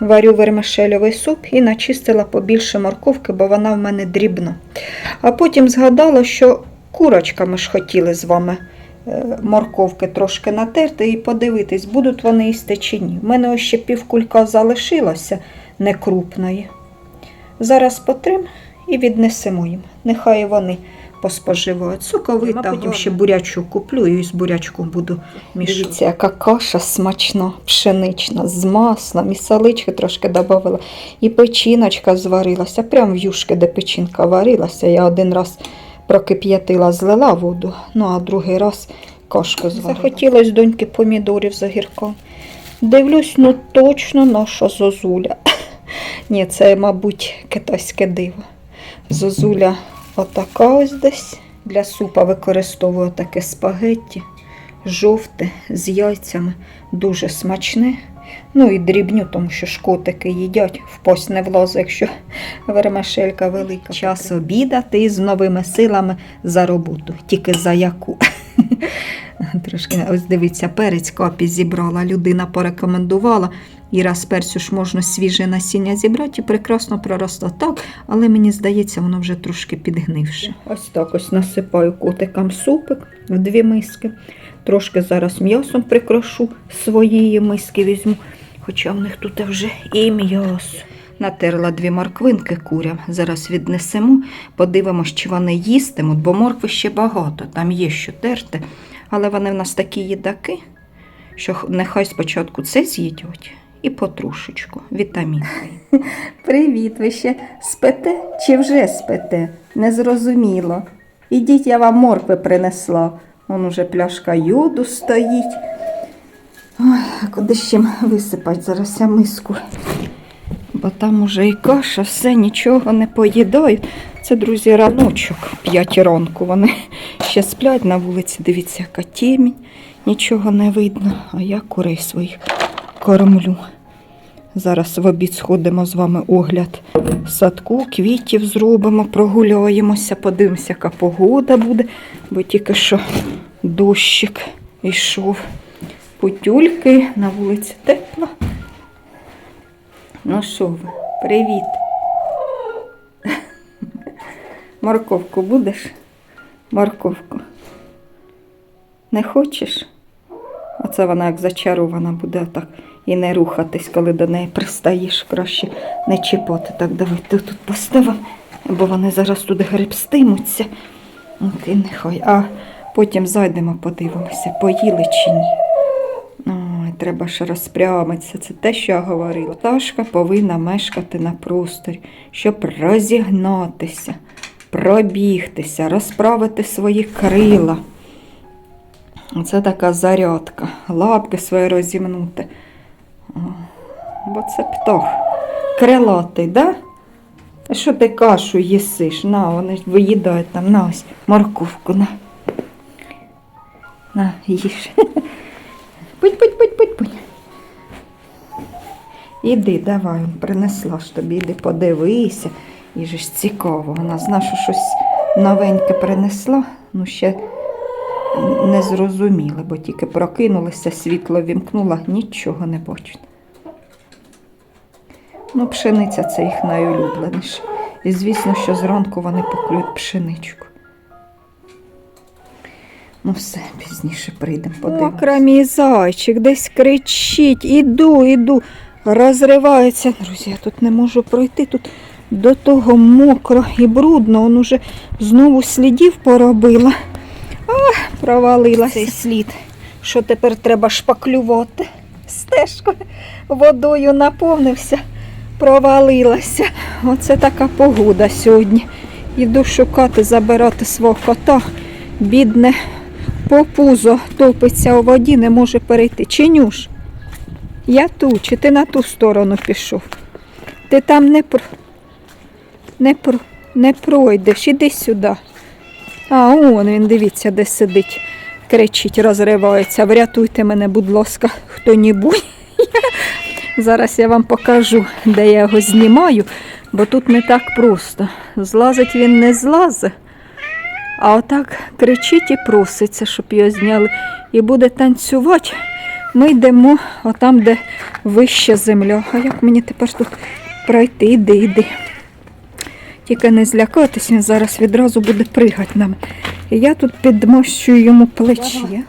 варю вермишельовий суп і начистила побільше морковки, бо вона в мене дрібна. А потім згадала, що курочками ж хотіли з вами е, морковки трошки натерти і подивитись, будуть вони їсти чи ні. У мене ще півкулька залишилося некрупної. Зараз потрим і віднесемо їм. Нехай вони поспоживають. Соковита. А потім ще бурячу куплю і з бурячком буду мішати. Дивіться, яка каша смачна, пшенична, з маслом, і салички трошки додавала, і печіночка зварилася, прям в юшки, де печінка варилася. Я один раз прокип'ятила, злила воду, ну а другий раз кашку зварила. Захотілось доньки помідорів з огірком. Дивлюсь, ну точно наша зозуля. Ні, це, мабуть, китайське диво. Зозуля отака ось десь. Для супа використовую таке спагетті, жовте, з яйцями, дуже смачне. Ну і дрібню, тому що шкотики їдять, в не влазить, якщо вермешелька велика. Час обідати з новими силами за роботу, тільки за яку. Трошки ось дивіться, перець капі зібрала. Людина порекомендувала. І раз перцю ж можна свіже насіння зібрати і прекрасно проросла. Так, але мені здається, воно вже трошки підгнивше. Ось так ось насипаю котикам супик в дві миски. Трошки зараз м'ясом прикрашу своєї миски візьму. Хоча в них тут вже і м'ясо. Натерла дві морквинки курям. Зараз віднесемо, подивимось, чи вони їстимуть, бо моркви ще багато, там є що терти. Але вони в нас такі їдаки, що нехай спочатку це з'їдять і потрошечку вітамінки. Привіт, ви ще спите чи вже спите? Незрозуміло. Ідіть, я вам моркви принесла. Вон уже пляшка йоду стоїть. Ой, куди ще висипати зараз я миску? Бо там уже і каша, все, нічого не поїдають. Це, друзі, раночок, п'ять ранку. Вони ще сплять на вулиці. Дивіться, яка темінь, нічого не видно. А я курей своїх кормлю. Зараз в обід сходимо з вами огляд садку, квітів зробимо, прогуляємося, подивимося, яка погода буде, бо тільки що дощик йшов. Путюльки на вулиці тепло. Ну що ви, привіт. Морковку будеш? Морковку. Не хочеш? Оце вона як зачарована буде так і не рухатись, коли до неї пристаєш, краще не чіпати. Так, давайте тут поставимо, бо вони зараз тут гребстимуться. От і нехай. А потім зайдемо, подивимося, поїли чи ні. Треба ж розпрямитися. Це те, що я говорила. Пташка повинна мешкати на просторі, щоб розігнатися, пробігтися, розправити свої крила. Це така зарядка. Лапки свої розімнути. Бо це птах. Крилатий, да? Що ти кашу їсиш? На, вони виїдають там, на ось морковку, на. На, їж. Путь, путь, путь, путь, путь. Іди, давай, принесла ж тобі, іди подивися. І ж цікаво. Вона зна, що щось новеньке принесла, ну ще не зрозуміли, бо тільки прокинулися, світло вімкнула, нічого не бачить. Ну, пшениця це їх найулюбленіше. І звісно, що зранку вони поклюють пшеничку. Ну, все, пізніше прийдемо, подивимося. Мокра мій зайчик десь кричить, іду, іду. Розривається. Друзі, я тут не можу пройти. Тут до того мокро і брудно. Он уже знову слідів поробила. А, провалилася. Цей слід. Що тепер треба шпаклювати? Стежкою водою наповнився, провалилася. Оце така погода сьогодні. Іду шукати, забирати свого кота. Бідне по пузо топиться у воді, не може перейти. Чинюш, я тут, чи ти на ту сторону пішов? Ти там не про... не, про... не пройдеш, іди сюди. А, он він, дивіться, де сидить, кричить, розривається. Врятуйте мене, будь ласка, хто-нібудь. Зараз я вам покажу, де я його знімаю, бо тут не так просто. Злазить він не злазить. А отак кричить і проситься, щоб його зняли. І буде танцювати ми йдемо отам, де вища земля. А як мені тепер тут пройти? Іди, іди. Тільки не злякатись, він зараз відразу буде пригати на мене. І я тут підмощую йому плечі.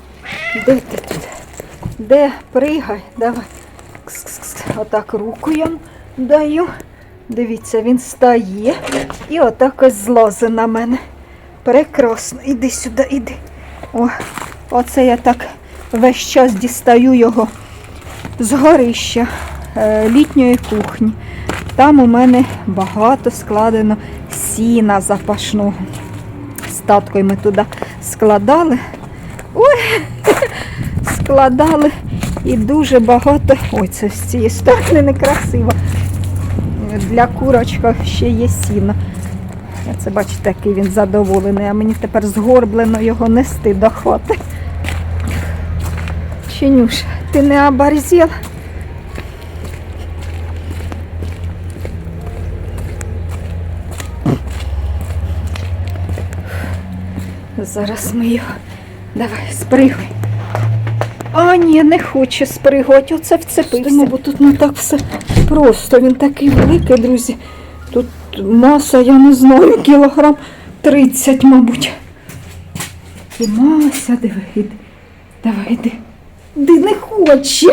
Де ти тут? Де? Пригай, давай. Кс-кс-кс. Отак руку йому даю. Дивіться, він стає і отак ось злазить на мене. Прекрасно. Іди сюди, іди. О, оце я так весь час дістаю його з горища е, літньої кухні. Там у мене багато складено сіна запашного. З таткою ми туди складали. Ой, складали і дуже багато. Ой, це з цієї сторони некрасиво. Для курочка ще є сіно. Це бачите, який він задоволений, а мені тепер згорблено його нести до хати. Чинюш, ти не оборзел? Зараз ми його. Давай, спригуй. А, ні, не хоче спригувати. Оце вцепився. Бо тут не так все просто. Він такий великий, друзі. Маса, я не знаю, кілограм 30, мабуть. І маса, диви, іди. Давай, іди. Іди не хоче.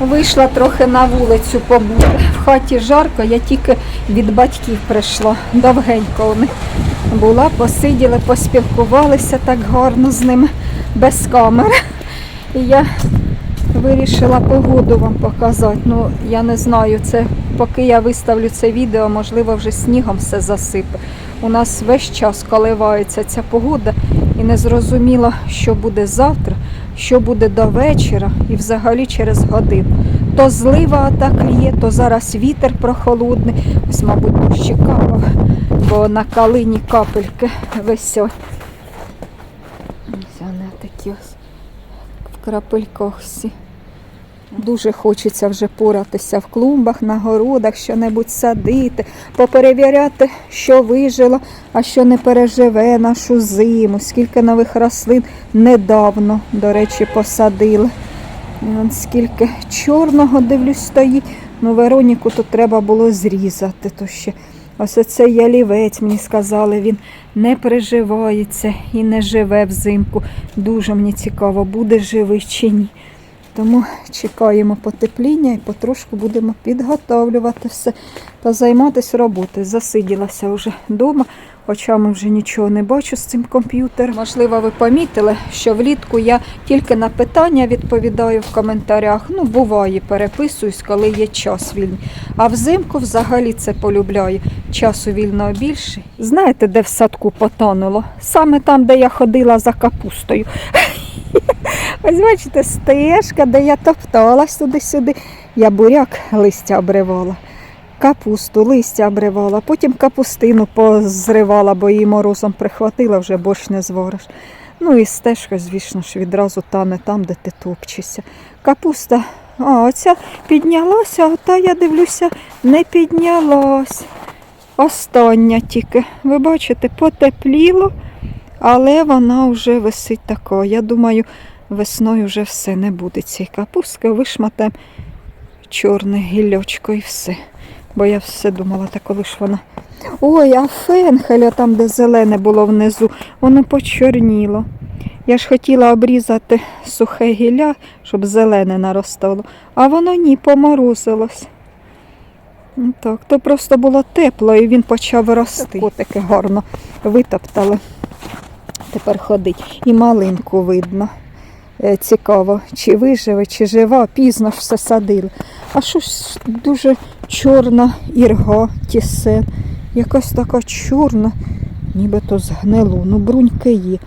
Вийшла трохи на вулицю побути. В хаті жарко, я тільки від батьків прийшла. Довгенько у була, посиділи, поспілкувалися так гарно з ними без камери. І я вирішила погоду вам показати. Ну, я не знаю, це поки я виставлю це відео, можливо, вже снігом все засипе. У нас весь час коливається ця погода і не зрозуміло, що буде завтра, що буде до вечора і взагалі через годину. То злива так лє, то зараз вітер прохолодний. Ось, мабуть, дощі капав, бо на калині капельки висять. Ось вони такі ось в крапельках всі. Дуже хочеться вже поратися в клумбах, на городах, що-небудь садити, поперевіряти, що вижило, а що не переживе нашу зиму, скільки нових рослин недавно, до речі, посадили. І он скільки чорного, дивлюсь, стоїть. Ну, Вероніку то треба було зрізати. То ще. Ось оцей ялівець, мені сказали, він не переживається і не живе взимку. Дуже мені цікаво, буде живий чи ні. Тому чекаємо потепління і потрошку будемо підготовлювати все та займатися роботою. Засиділася вже вдома, очами вже нічого не бачу з цим комп'ютером. Можливо, ви помітили, що влітку я тільки на питання відповідаю в коментарях. Ну, буває, переписуюсь, коли є час вільний. А взимку взагалі це полюбляю. Часу вільного більше. Знаєте, де в садку потонуло? Саме там, де я ходила за капустою. Ось бачите, стежка, де я топталась туди-сюди. Я буряк листя обривала, капусту, листя обривала, потім капустину позривала, бо її морозом прихватила, вже борщ не звариш. Ну і стежка, звісно ж, відразу тане там, де ти топчешся. Капуста, а оця піднялася, а та я дивлюся, не піднялась. Остання тільки. Ви бачите, потепліло, але вона вже висить така. Я думаю, весною вже все не буде цієї капустки, вишматаємо чорне гіллячко і все. Бо я все думала, та коли ж вона. Ой, а фенхеля там, де зелене було внизу, воно почорніло. Я ж хотіла обрізати сухе гілля, щоб зелене наростало, а воно ні, поморозилось. Ну Так, то просто було тепло і він почав рости. Котики гарно витоптали. Тепер ходить. І малинку видно. Е, Цікаво, чи виживе, чи жива, пізно ж все садили. А що ж дуже чорна ірга, тісен. Якась така чорна, нібито згнило. Ну, бруньки є.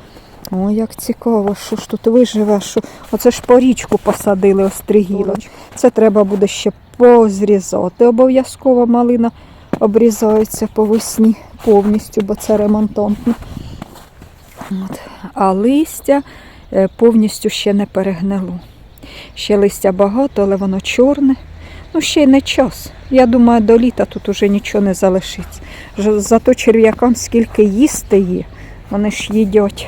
О, як цікаво, що ж тут виживе, що оце ж по річку посадили остригіло. Це треба буде ще позрізати. Обов'язково малина обрізається по весні повністю, бо це ремонтантно. От. А листя е, повністю ще не перегнило. Ще листя багато, але воно чорне. Ну, ще й не час. Я думаю, до літа тут уже нічого не залишиться. Зато черв'якам скільки їсти є, вони ж їдять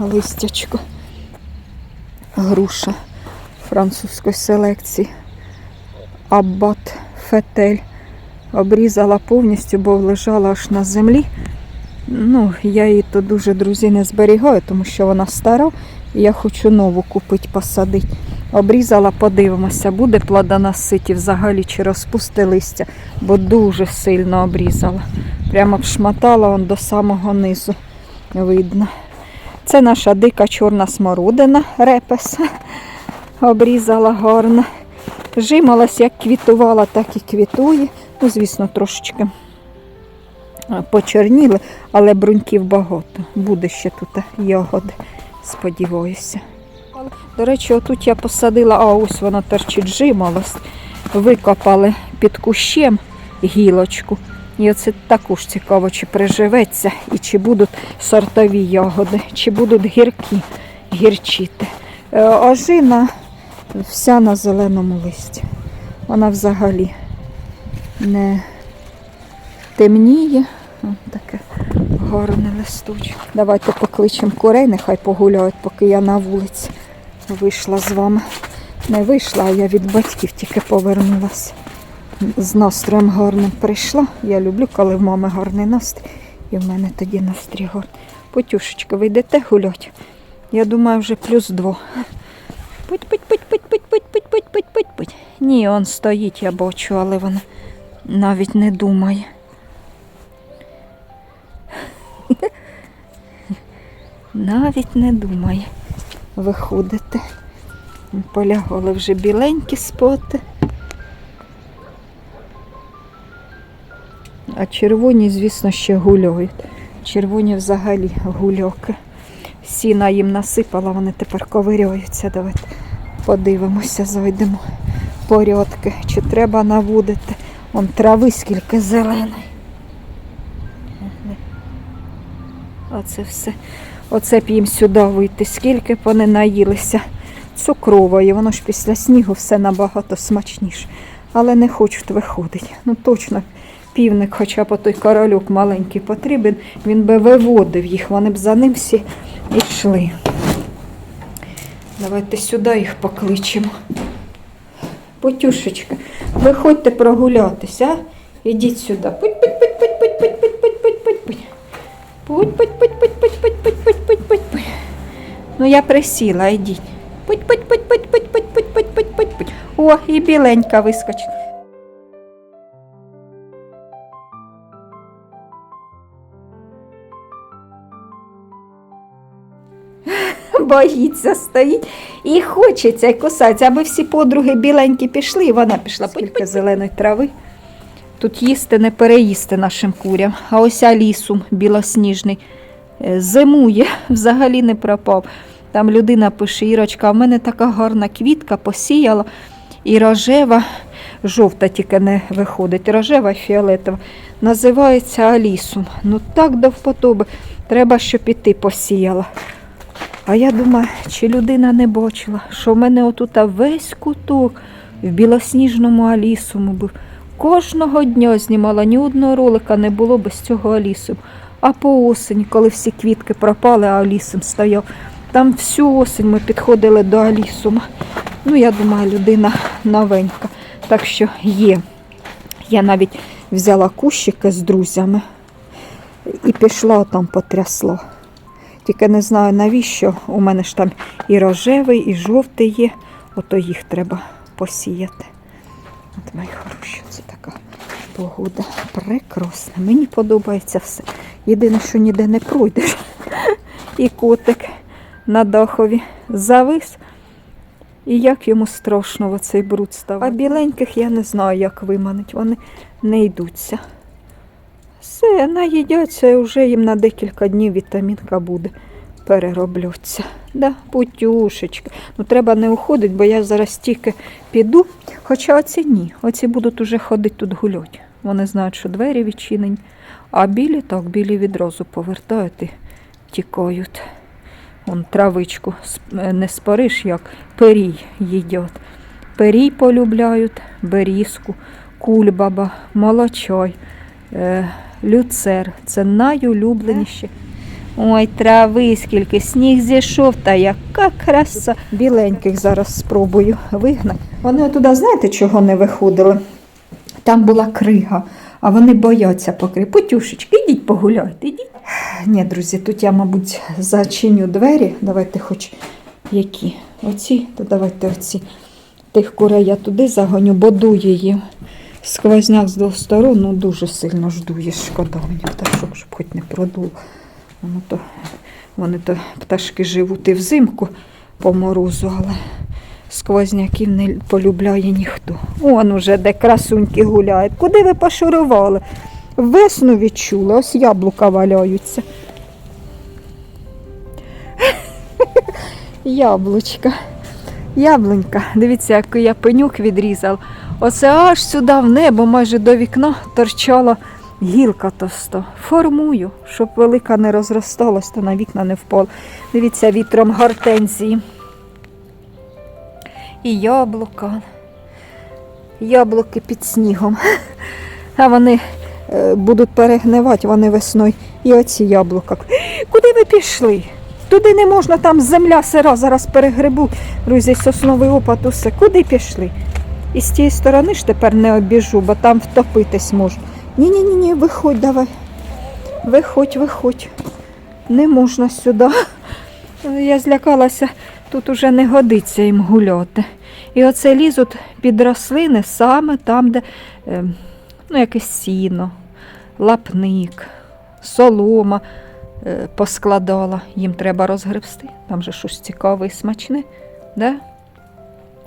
листячко. груша французької селекції. Аббат фетель. Обрізала повністю, бо лежала аж на землі. Ну, я її то дуже, друзі, не зберігаю, тому що вона стара. І я хочу нову купити, посадити. Обрізала, подивимося, буде плодоносити взагалі чи розпусти листя, бо дуже сильно обрізала. Прямо вшматала он до самого низу. Видно. Це наша дика чорна смородина репес. Обрізала гарно. Жималась, як квітувала, так і квітує. Ну, звісно, трошечки почерніли, але бруньків багато. Буде ще тут ягоди, сподіваюся. До речі, отут я посадила, а ось воно торчить жималось. Викопали під кущем гілочку. І оце також цікаво, чи приживеться і чи будуть сортові ягоди, чи будуть гіркі, гірчити. Е, Ожина вся на зеленому листі. Вона взагалі не темніє. Таке гарне листочок. Давайте покличемо курей, нехай погуляють, поки я на вулиці вийшла з вами. Не вийшла, а я від батьків тільки повернулася. З настроєм гарним прийшла. Я люблю, коли в мами гарний настрій. І в мене тоді настрій гарний. Потюшечка, ви йдете гулять? Я думаю, вже плюс два. Путь, путь, путь, путь, путь, путь, путь, путь, путь, путь, путь. Ні, он стоїть, я бачу, але вона навіть не думає. Навіть не думає виходити. Полягали вже біленькі споти. А червоні, звісно, ще гуляють. Червоні взагалі гульоки. Сіна їм насипала, вони тепер ковиряються. Давайте подивимося, зайдемо порядки. Чи треба наводити? Вон трави скільки зеленої. Оце все. Оце б їм сюди вийти. Скільки б вони наїлися цукрової. Воно ж після снігу все набагато смачніше. Але не хочуть виходити. Ну точно півник, хоча б той корольок маленький потрібен, він би виводив їх, вони б за ним всі йшли. Давайте сюди їх покличемо. Потюшечка, виходьте прогулятися? Ідіть сюди. Путь, Путь, путь, путь, путь, путь, путь, путь, путь, путь, путь, путь. Ну я присіла, йдіть. Путь, путь, путь, путь, путь, путь, путь, путь, путь, путь, путь. О, і біленька вискочила. Боїться, стоїть і хочеться і кусається, аби всі подруги біленькі пішли, і вона пішла Скільки зеленої трави. Тут їсти не переїсти нашим курям. А ось лісум білосніжний е, зимує, взагалі не пропав. Там людина пише, Ірочка, а в мене така гарна квітка посіяла, і рожева, жовта тільки не виходить, рожева фіолетова. Називається алісум. Ну так до вподоби. Треба, щоб і ти посіяла. А я думаю, чи людина не бачила, що в мене отут весь куток в білосніжному алісуму був. Кожного дня знімала, ні одного ролика не було без цього алісу. А по осені, коли всі квітки пропали, а алісум стояв, там всю осінь ми підходили до алісума. Ну, я думаю, людина новенька. Так що є. Я навіть взяла кущики з друзями і пішла там потрясла. Тільки не знаю навіщо. У мене ж там і рожевий, і жовтий є. Ото їх треба посіяти. От мої хороші, це така погода. Прекрасна. Мені подобається все. Єдине, що ніде не пройдеш. І котик на дахові завис. І як йому страшно в оцей бруд став. А біленьких я не знаю, як виманить. Вони не йдуться. Все, наїдяться і вже їм на декілька днів вітамінка буде перероблються. Да, путюшечка. Ну треба не уходити, бо я зараз тільки піду. Хоча оці ні. Оці будуть уже ходити тут гулять. Вони знають, що двері відчинені. А білі так, білі відразу повертають і тікають. Вон травичку е, не спориш, як перій їдять. Перій полюбляють, берізку, кульбаба, молочой, е, люцер. Це найулюбленіші Ой, трави, скільки сніг зійшов, та яка краса. Біленьких зараз спробую вигнати. Вони туди, знаєте, чого не виходили? Там була крига, а вони бояться покри. Путюшечки, ідіть погуляйте, ідіть. Ні, друзі, тут я, мабуть, зачиню двері. Давайте хоч які. Оці, то давайте оці. Тих курей я туди загоню, бо дує їм. Сквозняк з двох сторон, ну дуже сильно ж дує, шкода мені пташок, щоб хоч не продуло. Воно то, вони то пташки живуть і взимку по морозу, але сквозняків не полюбляє ніхто. Он уже де красуньки гуляють. Куди ви пошурували? Весну відчули, ось яблука валяються. Яблучка. Яблунька. Дивіться, який я пенюк відрізав. Оце аж сюди в небо, майже до вікна, торчала гілка товста. Формую, щоб велика не розросталась, то на вікна не впало. Дивіться, вітром гортензії. І яблука. Яблуки під снігом. А вони е, будуть перегнивати, вони весною. І оці яблука. Куди ви пішли? Туди не можна, там земля сира, зараз перегрибу. Друзі, сосновий опад, усе. Куди пішли? І з тієї сторони ж тепер не обіжу, бо там втопитись можна. Ні-ні, ні, ні, виходь давай. Виходь, виходь. Не можна сюди. Я злякалася, тут уже не годиться їм гуляти. І оце лізуть під рослини саме там, де е, ну, якесь сіно, лапник, солома е, поскладала. Їм треба розгребсти. Там же щось цікаве і смачне. Да?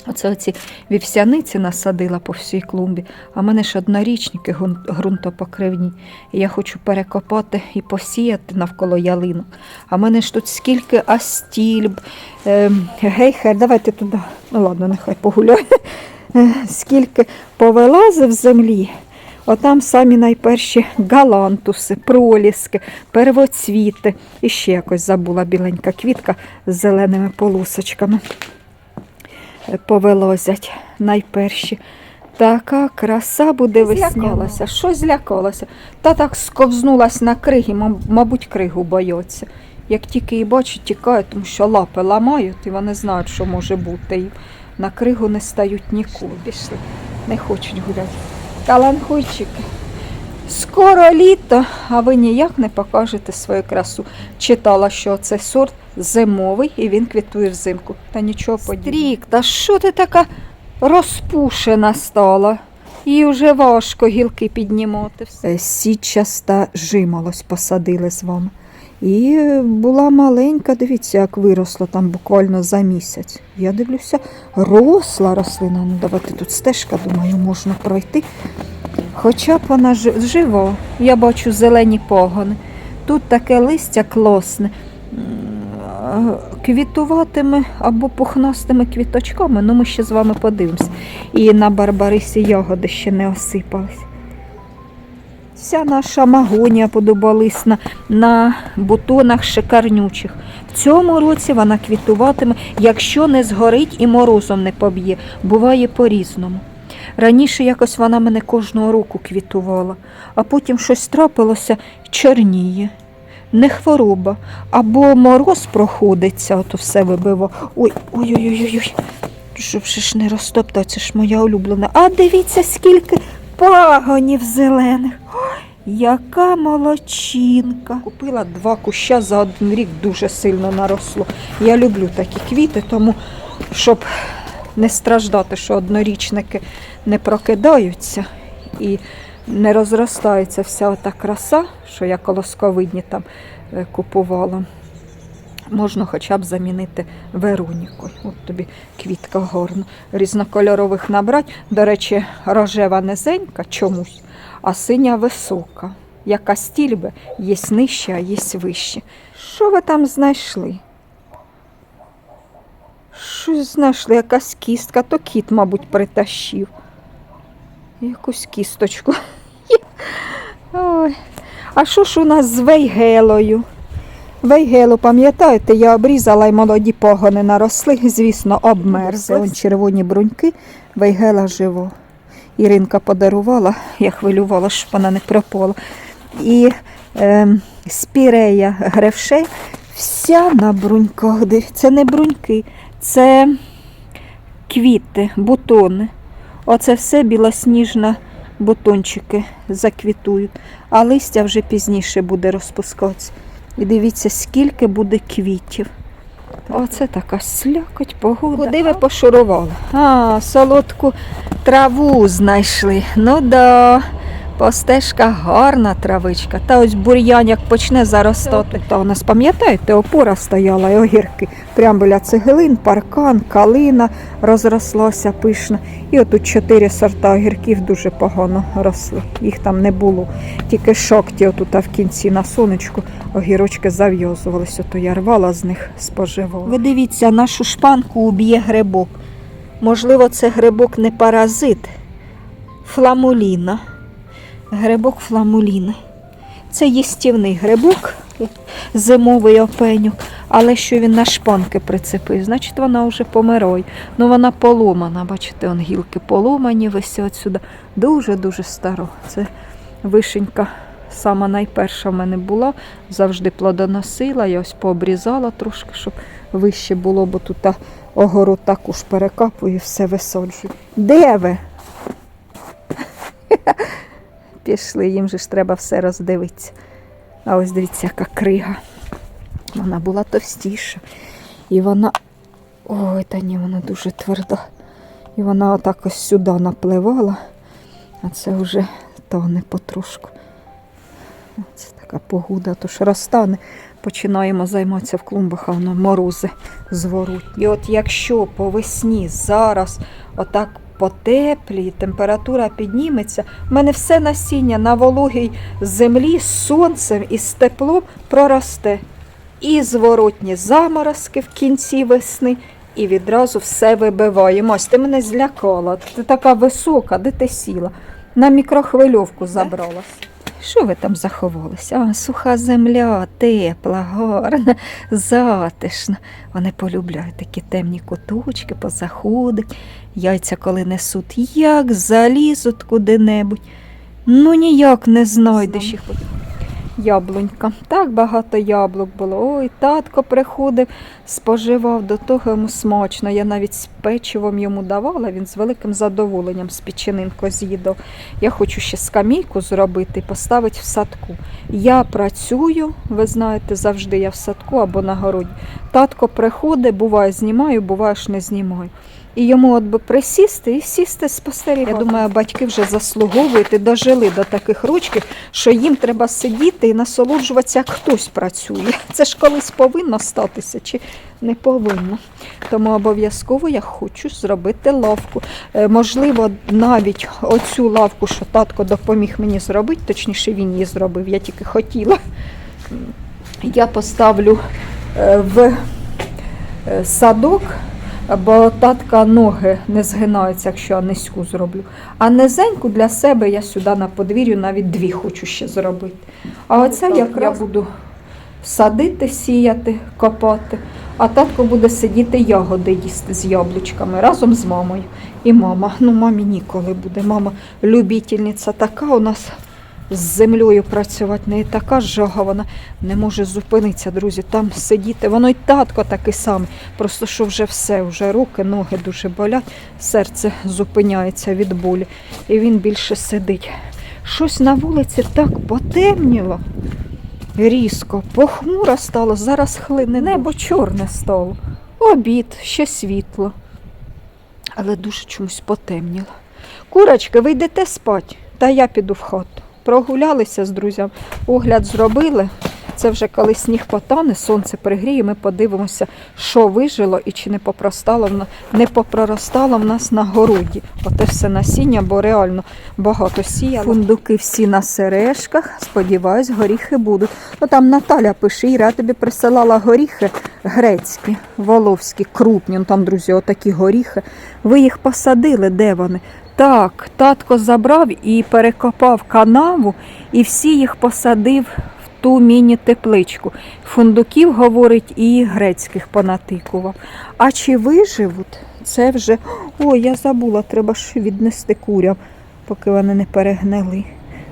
Оце оці вівсяниці насадила по всій клумбі, а в мене ж однорічники ґрунтопокривні. І я хочу перекопати і посіяти навколо ялину. А в мене ж тут скільки астільб, е, гейхер, давайте туди. Ну ладно, нехай погуляє. Е, Скільки повилазив землі. Отам самі найперші галантуси, проліски, первоцвіти. І ще якось забула біленька квітка з зеленими полосочками повилозять найперші. Така краса буде веснялася. Що злякалася? Та так сковзнулась на криги, мабуть, кригу бояться. Як тільки її бачать, тікають, тому що лапи ламають, і вони знають, що може бути. І на кригу не стають ніколи. Пішли, не хочуть гуляти. Каланхуйчики. Скоро літо, а ви ніяк не покажете свою красу. Читала, що це сорт зимовий і він квітує взимку. Та нічого подібного. Стрік, та що ти така розпушена стала? Їй вже важко гілки піднімати. Е, Січаста жимолось посадили з вами. І була маленька, дивіться, як виросла там буквально за місяць. Я дивлюся, росла рослина. Ну, давайте тут стежка, думаю, можна пройти. Хоча б вона жи- жива. Я бачу зелені погони. Тут таке листя класне. М, Квітуватиме або пухнастими квіточками, ну ми ще з вами подивимось. І на барбарисі ягоди ще не осипались. Вся наша магонія подобалисна на бутонах шикарнючих. В цьому році вона квітуватиме, якщо не згорить і морозом не поб'є. Буває по-різному. Раніше якось вона мене кожного року квітувала, а потім щось трапилося чорніє. Не хвороба, або мороз проходиться, ото все вибиво. Ой, ой. Щоб ж не розтоптати, це ж моя улюблена. А дивіться, скільки пагонів зелених. Ой, яка молочинка. Купила два куща за один рік, дуже сильно наросло. Я люблю такі квіти, тому щоб не страждати, що однорічники не прокидаються і не розростається вся ота краса, що я колосковидні там е, купувала. Можна хоча б замінити Веронікою. От тобі квітка гарна. Різнокольорових набрати. До речі, рожева низенька чомусь, а синя висока. Яка стільби, є нижча, а є вище. Що ви там знайшли? Щось знайшли, якась кістка, то кіт, мабуть, притащив. Якусь кісточку. Ой. А що ж у нас з вейгелою? Вейгелу, пам'ятаєте, я обрізала і молоді погони наросли, звісно, обмерзли. Вон червоні бруньки, вейгела живо. Іринка подарувала, я хвилювала, щоб вона не пропала. І е, спірея гревшей, вся на бруньках. Це не бруньки, це квіти, бутони. Оце все білосніжна бутончики заквітують, а листя вже пізніше буде розпускатися. І дивіться, скільки буде квітів. Оце така слякоть погода. Куди ви пошурували? А, солодку траву знайшли. Ну да. По гарна травичка. Та ось бур'ян як почне заростати. Та у нас, пам'ятаєте, опора стояла і огірки. Прямо біля цеглин, паркан, калина розрослася пишна. І отут чотири сорта огірків дуже погано росли. Їх там не було. Тільки шокті отут в кінці на сонечку огірочки зав'язувалися, то я рвала з них споживала. Ви дивіться, нашу шпанку уб'є грибок. Можливо, це грибок не паразит, фламуліна. Грибок фламуліни. Це їстівний грибок, зимовий опенюк, але що він на шпанки прицепив, значить вона вже помирає. Ну вона поломана, бачите, он гілки поломані, висять сюди. Дуже-дуже старо. Це вишенька сама найперша в мене була, завжди плодоносила. Я ось пообрізала трошки, щоб вище було, бо тут огород також перекапую все висаджую. Де ви? Пішли, їм же ж треба все роздивитися. А ось дивіться, яка крига. Вона була товстіша. І вона. Ой, та ні, вона дуже тверда. І вона отак ось сюди напливала, а це вже тоне потрошку. Це така погода, тож розтане. Починаємо займатися в клумбах, а воно морози зворуть. І от якщо по весні зараз отак потепліє, температура підніметься, в мене все насіння на вологій землі з сонцем і з теплом проросте. І зворотні заморозки в кінці весни, і відразу все вибиваємо. Ось ти мене злякала. Ти така висока, де ти сіла? На мікрохвильовку забралась. Що ви там заховалися? А, суха земля, тепла, гарна, затишна. Вони полюбляють такі темні куточки, позаходить. Яйця, коли несуть, як залізуть куди-небудь. Ну ніяк не знайдеш їх. Яблунька. Так багато яблук було. Ой, татко приходив, споживав до того йому смачно. Я навіть з печивом йому давала, він з великим задоволенням з печенинкою з'їдав. Я хочу ще скамійку зробити поставити в садку. Я працюю, ви знаєте, завжди я в садку або на городі. Татко приходить, буває, знімаю, буває, ж не знімаю. І йому от би присісти і сісти спостерігати. Я думаю, батьки вже заслуговують і дожили до таких ручків, що їм треба сидіти і насолоджуватися, як хтось працює. Це ж колись повинно статися чи не повинно. Тому обов'язково я хочу зробити лавку. Е, Можливо, навіть оцю лавку, що татко допоміг мені зробити, точніше він її зробив, я тільки хотіла. Я поставлю е, в е, садок, бо татка ноги не згинаються, якщо я низьку зроблю. А низеньку для себе я сюди на подвір'ю навіть дві хочу ще зробити. А оце так, якраз буду садити, сіяти, копати. А татко буде сидіти ягоди їсти з яблучками разом з мамою. І мама, ну мамі ніколи буде. Мама любительниця така у нас з землею працювати, не така жага, вона не може зупинитися, друзі. Там сидіти. Воно й татко такий самий. Просто що вже все, вже руки, ноги дуже болять, серце зупиняється від болі. І він більше сидить. Щось на вулиці так потемніло. Різко, похмуро стало, зараз хлине небо чорне стало. Обід, ще світло. Але дуже чомусь потемніло. Курочки, ви йдете спать, та я піду в хату. Прогулялися з друзями, огляд зробили. Це вже коли сніг потане, сонце пригріє, ми подивимося, що вижило і чи не попростало в на- не попроростало в нас на городі. Оте все насіння, бо реально багато сіяли. Фундуки всі на сережках. Сподіваюсь, горіхи будуть. Ну там Наталя пише, Іра, тобі присилала горіхи грецькі, воловські, крупні. Ну, там, друзі, отакі горіхи. Ви їх посадили, де вони? Так, татко забрав і перекопав канаву, і всі їх посадив в ту міні-тепличку. Фундуків, говорить, і грецьких понатикував. А чи виживуть? Це вже. Ой, я забула, треба ж віднести курям, поки вони не перегнили.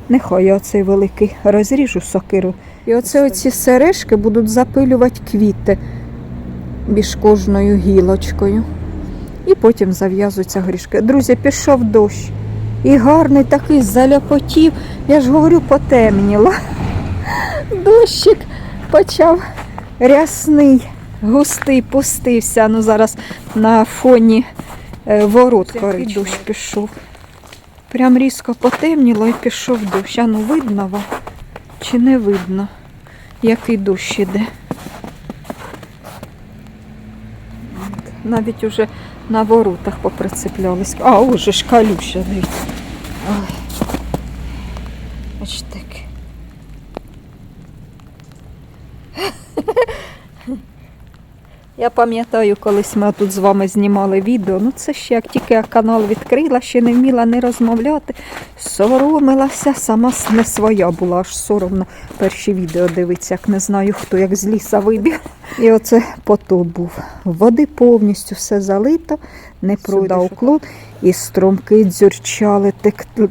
Нехай я оцей великий розріжу сокиру. І оце оці сережки будуть запилювати квіти між кожною гілочкою. І потім зав'язуються горішки. Друзі, пішов дощ. І гарний такий заляпотів. Я ж говорю, потемніло. Дощик почав рясний, густий, пустився. Ну зараз на фоні е, ворот коричневий дощ пішов. Прям різко потемніло і пішов дощ. А ну видно вам чи не видно, який дощ іде. Навіть уже на воротах поприцеплялись. А, уже ж калюща, дивіться. Ой. Ось таке. Я пам'ятаю, колись ми тут з вами знімали відео. Ну це ще як тільки я канал відкрила, ще не вміла не розмовляти. Соромилася, сама не своя була, аж соромно перші відео дивиться, як не знаю хто, як з ліса вибіг. І оце потоп був. Води повністю все залито, не пройде уклон, і струмки дзюрчали,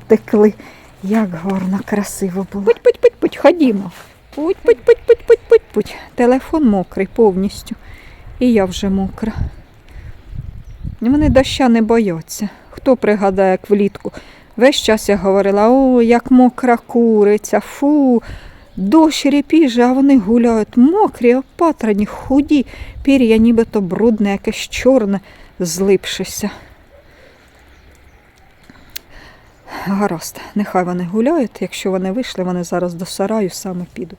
текли. Як гарно, красиво було. Путь, путь, путь, путь, ходімо. Путь, путь, путь, путь, путь, путь, путь. Телефон мокрий повністю. І я вже мокра. Вони доща не бояться. Хто пригадає, як влітку? Весь час я говорила, о, як мокра куриця, фу, дощ репіже, а вони гуляють мокрі, опатрані, худі, пір'я нібито брудне, якесь чорне, злипшися. Гаразд, нехай вони гуляють. Якщо вони вийшли, вони зараз до сараю саме підуть.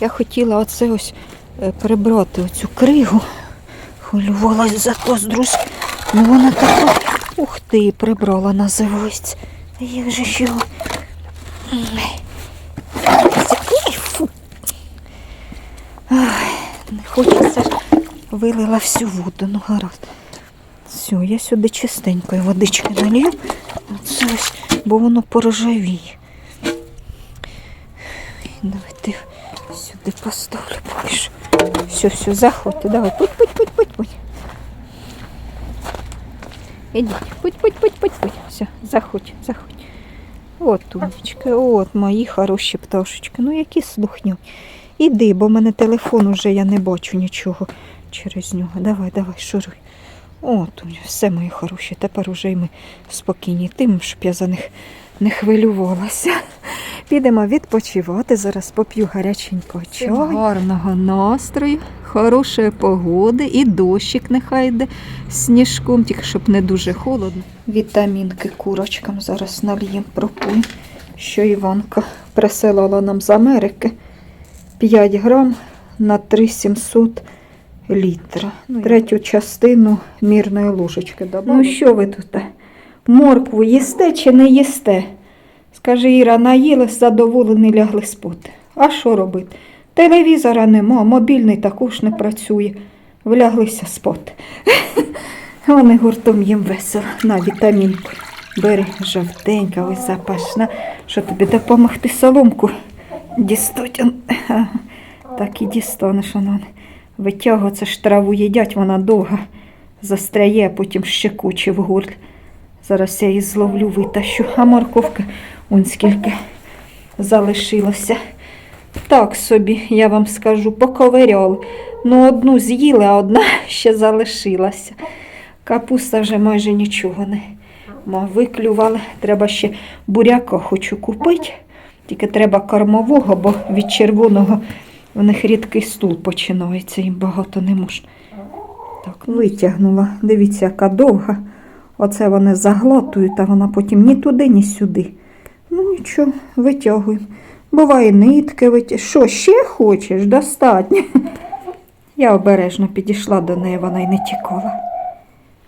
Я хотіла оце ось прибрати оцю кригу. Хвилювалась за друзі. Ну вона така. Ух ти, прибрала. Та Як же ж не хочеться. Вилила всю воду, ну гаразд. Все, я сюди чистенької водички налью. Оце ось, бо воно порожавіє. Давайте сюди поставлю що. Все, все, заходьте, давай. Путь, путь, путь, путь, путь. Ідіть, путь, путь, путь, путь, путь. Все, заходь, заходь. От, Тунечка, от мої хороші пташечки. Ну які слухняні. Іди, бо в мене телефон уже я не бачу нічого через нього. Давай, давай, шуруй. О, все мої хороші. Тепер уже й ми спокійні тим, щоб я за них не хвилювалася. Підемо відпочивати. Зараз поп'ю гаряченького чаю. Гарного настрою, хорошої погоди і дощик нехай йде сніжком, тільки щоб не дуже холодно. Вітамінки курочкам зараз налієм пропуємо, що Іванка присилала нам з Америки. 5 грам на 3700 літра. Третю частину мірної ложечки добавила. Ну що ви тут? Моркву їсте чи не їсте? Скаже Іра, наїлись, задоволені лягли спати. А що робити? Телевізора нема, мобільний також не працює. Вляглися спати. Вони гуртом їм весело. На вітамінку. Бери жовтенька, ось запашна. Що тобі допомогти соломку? Дістать. Так і дістанеш воно. Витягу, це ж траву їдять, вона довга. Застряє, а потім щекоче в горлі. Зараз я її зловлю, витащу. А морковки он скільки залишилося. Так собі, я вам скажу, поковиряли. Ну, одну з'їли, а одна ще залишилася. Капуста вже майже нічого не виклювали. Треба ще буряка хочу купити. Тільки треба кормового, бо від червоного в них рідкий стул починається, їм багато не можна. Так, витягнула. Дивіться, яка довга. Оце вони заглатують, а вона потім ні туди, ні сюди. Нічого, витягуємо. Буває нитки витяг. Що, ще хочеш? Достатньо. Я обережно підійшла до неї, вона й не тікала.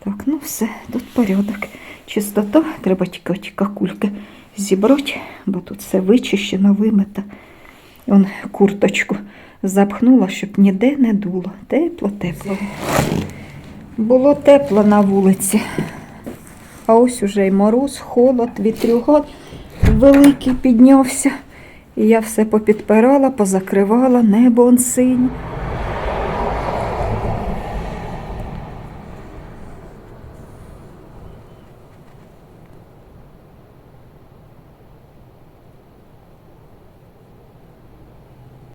Так, ну все, тут порядок. Чистота, треба тільки ті какульки зібрати, бо тут все вичищено, вимито. Он курточку запхнула, щоб ніде не дуло. Тепло, тепло. Було тепло на вулиці. А ось уже й мороз, холод, вітрюган великий піднявся. І я все попідпирала, позакривала, небо он синє.